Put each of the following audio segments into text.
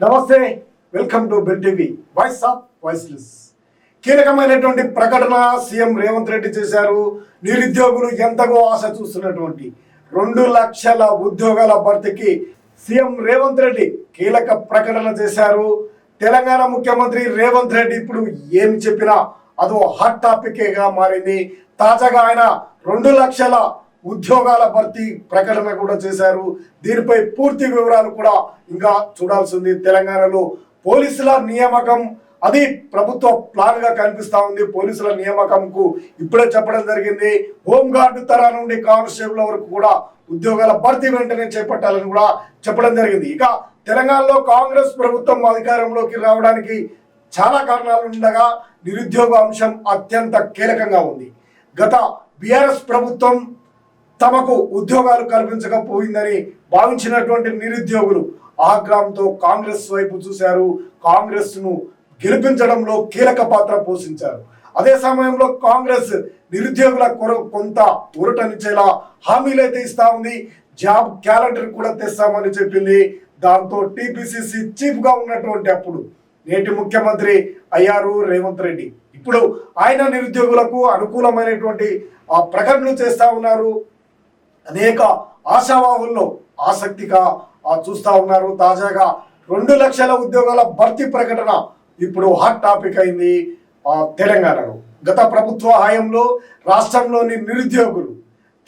నమస్తే welcome to Bell TV. Voice of voiceless. కీలకమైనటువంటి ప్రకటన సీఎం రేవంత్ రెడ్డి చేశారు. నిరుద్యోగులు ఎంతగో ఆశ చూస్తున్నటువంటి రెండు లక్షల ఉద్యోగాల భర్తీకి సీఎం రేవంత్ రెడ్డి కీలక ప్రకటన చేశారు. తెలంగాణ ముఖ్యమంత్రి రేవంత్ రెడ్డి ఇప్పుడు ఏమి చెప్పినా అదో హాట్ టాపిక్గా మారింది. తాజాగా ఆయన రెండు లక్షల ఉద్యోగాల భర్తీ ప్రకటన కూడా చేశారు. దీనిపై పూర్తి వివరాలు కూడా ఇంకా చూడాల్సింది. తెలంగాణలో పోలీసుల నియామకం అది ప్రభుత్వ ప్లాన్గా కనిపిస్తా ఉంది. పోలీసుల నియామకంకు ఇప్పుడే చెప్పడం జరిగింది. హోంగార్డు తరా నుండి కానిస్టేబుల్ వరకు కూడా ఉద్యోగాల భర్తీ వెంటనే చేపట్టాలని కూడా చెప్పడం జరిగింది. ఇక తెలంగాణలో కాంగ్రెస్ ప్రభుత్వం అధికారంలోకి రావడానికి చాలా కారణాలు ఉండగా నిరుద్యోగ అంశం అత్యంత కీలకంగా ఉంది. గత బీఆర్ఎస్ ప్రభుత్వం తమకు ఉద్యోగాలు కల్పించకపోయిందని భావించినటువంటి నిరుద్యోగులు ఆగ్రహంతో కాంగ్రెస్ వైపు చూశారు. కాంగ్రెస్ను గెలిపించడంలో కీలక పాత్ర పోషించారు. అదే సమయంలో కాంగ్రెస్ నిరుద్యోగుల కొర కొంత ఊరటనిచ్చేలా అయితే ఇస్తా ఉంది. జాబ్ క్యాలెండర్ కూడా తెస్తామని చెప్పింది. దాంతో టిపిసిసి చీఫ్గా ఉన్నటువంటి అప్పుడు నేటి ముఖ్యమంత్రి అయ్యారు రేవంత్ రెడ్డి. ఇప్పుడు ఆయన నిరుద్యోగులకు అనుకూలమైనటువంటి ఆ ప్రకటనలు చేస్తా ఉన్నారు. అనేక ఆశావాహుల్లో ఆసక్తిగా చూస్తూ చూస్తా ఉన్నారు. తాజాగా రెండు లక్షల ఉద్యోగాల భర్తీ ప్రకటన ఇప్పుడు హాట్ టాపిక్ అయింది తెలంగాణలో. గత ప్రభుత్వ హయాంలో రాష్ట్రంలోని నిరుద్యోగులు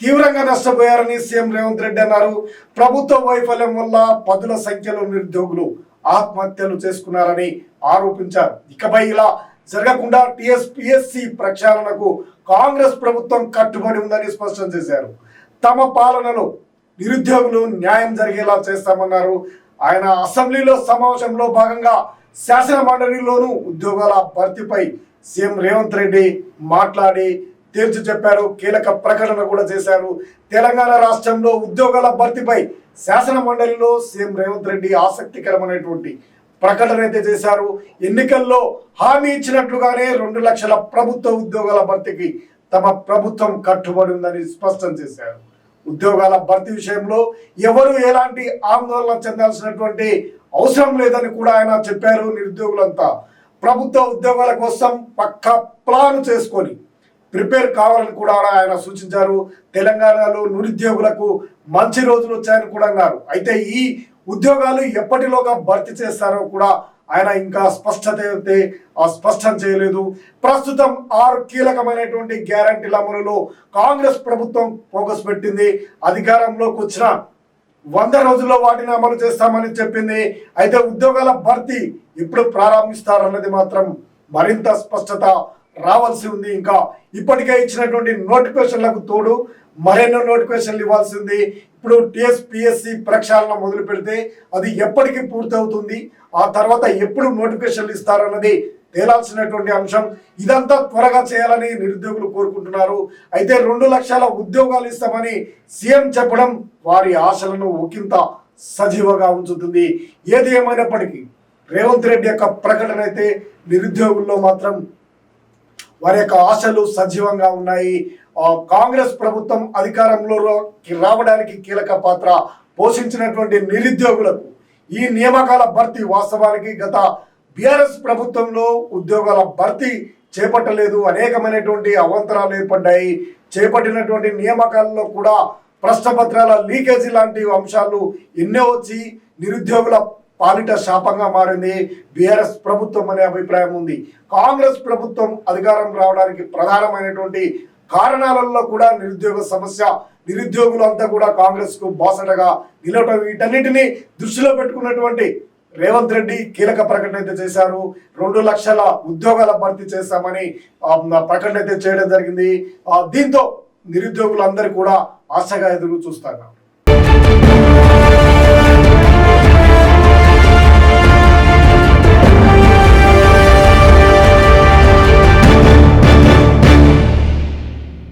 తీవ్రంగా నష్టపోయారని సీఎం రేవంత్ రెడ్డి అన్నారు. ప్రభుత్వ వైఫల్యం వల్ల పదుల సంఖ్యలో నిరుద్యోగులు ఆత్మహత్యలు చేసుకున్నారని ఆరోపించారు. ఇకపై ఇలా జరగకుండా టిఎస్పిఎస్సి ప్రక్షాళనకు కాంగ్రెస్ ప్రభుత్వం కట్టుబడి ఉందని స్పష్టం చేశారు. తమ పాలనలో నిరుద్యోగులు న్యాయం జరిగేలా చేస్తామన్నారు. ఆయన అసెంబ్లీలో సమావేశంలో భాగంగా శాసన మండలిలోనూ ఉద్యోగాల భర్తీపై సీఎం రేవంత్ రెడ్డి మాట్లాడి తేల్చి చెప్పారు. కీలక ప్రకటన కూడా చేశారు. తెలంగాణ రాష్ట్రంలో ఉద్యోగాల భర్తీపై శాసన మండలిలో సీఎం రేవంత్ రెడ్డి ఆసక్తికరమైనటువంటి ప్రకటన అయితే చేశారు. ఎన్నికల్లో హామీ ఇచ్చినట్లుగానే రెండు లక్షల ప్రభుత్వ ఉద్యోగాల భర్తీకి తమ ప్రభుత్వం కట్టుబడి ఉందని స్పష్టం చేశారు. ఉద్యోగాల భర్తీ విషయంలో ఎవరు ఎలాంటి ఆందోళన చెందాల్సినటువంటి అవసరం లేదని కూడా ఆయన చెప్పారు నిరుద్యోగులంతా. ప్రభుత్వ ఉద్యోగాల కోసం పక్క ప్లాన్ చేసుకొని ప్రిపేర్ కావాలని కూడా ఆయన సూచించారు. తెలంగాణలో నిరుద్యోగులకు మంచి రోజులు వచ్చాయని కూడా అన్నారు. అయితే ఈ ఉద్యోగాలు ఎప్పటిలోగా భర్తీ చేస్తారో కూడా ఆయన ఇంకా స్పష్టత అయితే ఆ స్పష్టం చేయలేదు. ప్రస్తుతం ఆరు కీలకమైనటువంటి గ్యారంటీల అమలులో కాంగ్రెస్ ప్రభుత్వం ఫోకస్ పెట్టింది అధికారంలోకి వచ్చిన వంద రోజుల్లో వాటిని అమలు చేస్తామని చెప్పింది. అయితే ఉద్యోగాల భర్తీ ఇప్పుడు ప్రారంభిస్తారన్నది మాత్రం మరింత స్పష్టత రావాల్సి ఉంది. ఇంకా ఇప్పటికే ఇచ్చినటువంటి నోటిఫికేషన్లకు తోడు మరెన్నో నోటిఫికేషన్లు ఇవ్వాల్సి ఉంది. ఇప్పుడు టిఎస్పిఎస్సి ప్రక్షాళన మొదలు పెడితే అది ఎప్పటికి పూర్తవుతుంది. ఆ తర్వాత ఎప్పుడు నోటిఫికేషన్లు ఇస్తారన్నది తేలాల్సినటువంటి అంశం. ఇదంతా త్వరగా చేయాలని నిరుద్యోగులు కోరుకుంటున్నారు. అయితే రెండు లక్షల ఉద్యోగాలు ఇస్తామని సీఎం చెప్పడం వారి ఆశలను ఒకంత సజీవగా ఉంచుతుంది. ఏది ఏమైనప్పటికీ రేవంత్ రెడ్డి యొక్క ప్రకటన అయితే నిరుద్యోగుల్లో మాత్రం వారి యొక్క ఆశలు సజీవంగా ఉన్నాయి. కాంగ్రెస్ ప్రభుత్వం అధికారంలోకి రావడానికి కీలక పాత్ర పోషించినటువంటి నిరుద్యోగులకు ఈ నియామకాల భర్తీ వాస్తవానికి గత బీఆర్ఎస్ ప్రభుత్వంలో ఉద్యోగాల భర్తీ చేపట్టలేదు. అనేకమైనటువంటి అవంతరాలు ఏర్పడ్డాయి. చేపట్టినటువంటి నియామకాలలో కూడా ప్రశ్నపత్రాల లీకేజీ లాంటి అంశాలు ఎన్నో వచ్చి నిరుద్యోగుల పాలిట శాపంగా మారింది. బీఆర్ఎస్ ప్రభుత్వం అనే అభిప్రాయం ఉంది. కాంగ్రెస్ ప్రభుత్వం అధికారం రావడానికి ప్రధానమైనటువంటి కారణాలలో కూడా నిరుద్యోగ సమస్య నిరుద్యోగులంతా కూడా కాంగ్రెస్కు బాసటగా నిలవటం వీటన్నిటిని దృష్టిలో పెట్టుకున్నటువంటి రేవంత్ రెడ్డి కీలక ప్రకటన అయితే చేశారు. రెండు లక్షల ఉద్యోగాల భర్తీ చేస్తామని ప్రకటన అయితే చేయడం జరిగింది. దీంతో నిరుద్యోగులందరూ కూడా ఆశగా ఎదురు చూస్తారు